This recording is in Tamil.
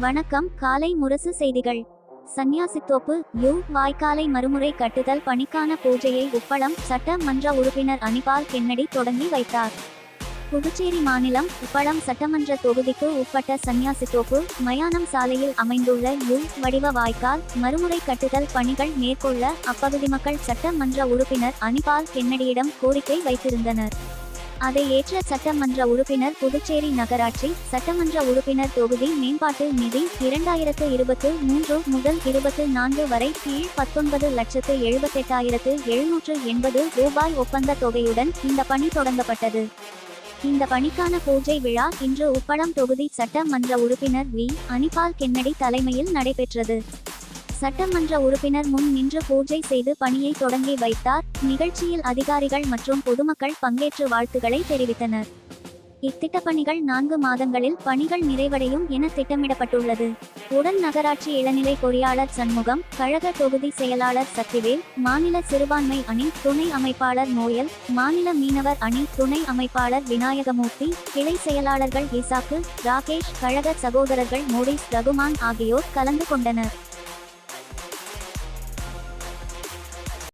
வணக்கம் காலை முரசு செய்திகள். சன்னியாசித்தோப்பு யூ வாய்க்காலை மறுமுறை கட்டுதல் பணிக்கான பூஜையை உப்பளம் சட்ட மன்ற உறுப்பினர் அனிபால் கென்னடி தொடங்கி வைத்தார். புதுச்சேரி மாநிலம் உப்பளம் சட்டமன்ற தொகுதிக்கு உட்பட்ட சன்னியாசித்தோப்பு மயானம் சாலையில் அமைந்துள்ள யூ வடிவ வாய்க்கால் மறுமுறை கட்டுதல் பணிகள் மேற்கொள்ள அப்பகுதி மக்கள் சட்டமன்ற உறுப்பினர் அனிபால் கென்னடியிடம் கோரிக்கை வைத்திருந்தனர். அதை ஏற்ற சட்டமன்ற உறுப்பினர் புதுச்சேரி நகராட்சி சட்டமன்ற உறுப்பினர் தொகுதி மேம்பாட்டு நிதி இரண்டாயிரத்து இருபத்து மூன்று முதல் இருபத்து நான்கு வரை கீழ் பத்தொன்பது லட்சத்து எழுபத்தெட்டாயிரத்து எழுநூற்று எண்பது ரூபாய் ஒப்பந்த தொகையுடன் இந்த பணி தொடங்கப்பட்டது. இந்த பணிக்கான பூஜை விழா இன்று உப்பளம் தொகுதி சட்டமன்ற உறுப்பினர் வி. அனிபால் கென்னடி தலைமையில் நடைபெற்றது. சட்டமன்ற உறுப்பினர் முன் நின்று பூஜை செய்து பணியை தொடங்கி வைத்தார். நிகழ்ச்சியில் அதிகாரிகள் மற்றும் பொதுமக்கள் பங்கேற்று வாழ்த்துக்களை தெரிவித்தனர். இத்திட்ட பணிகள் நான்கு மாதங்களில் பணிகள் நிறைவடையும் என திட்டமிடப்பட்டுள்ளது. உடன் நகராட்சி இளநிலை பொறியாளர் சண்முகம் கழக தொகுதி செயலாளர் சக்திவேல் மாநில சிறுபான்மை அணி துணை அமைப்பாளர் நோயல் மாநில மீனவர் அணி துணை அமைப்பாளர் விநாயகமூர்த்தி கிளை செயலாளர்கள் இசாக்கு ராகேஷ் கழக சகோதரர்கள் மோரிஸ் ரகுமான் ஆகியோர் கலந்து கொண்டனர்.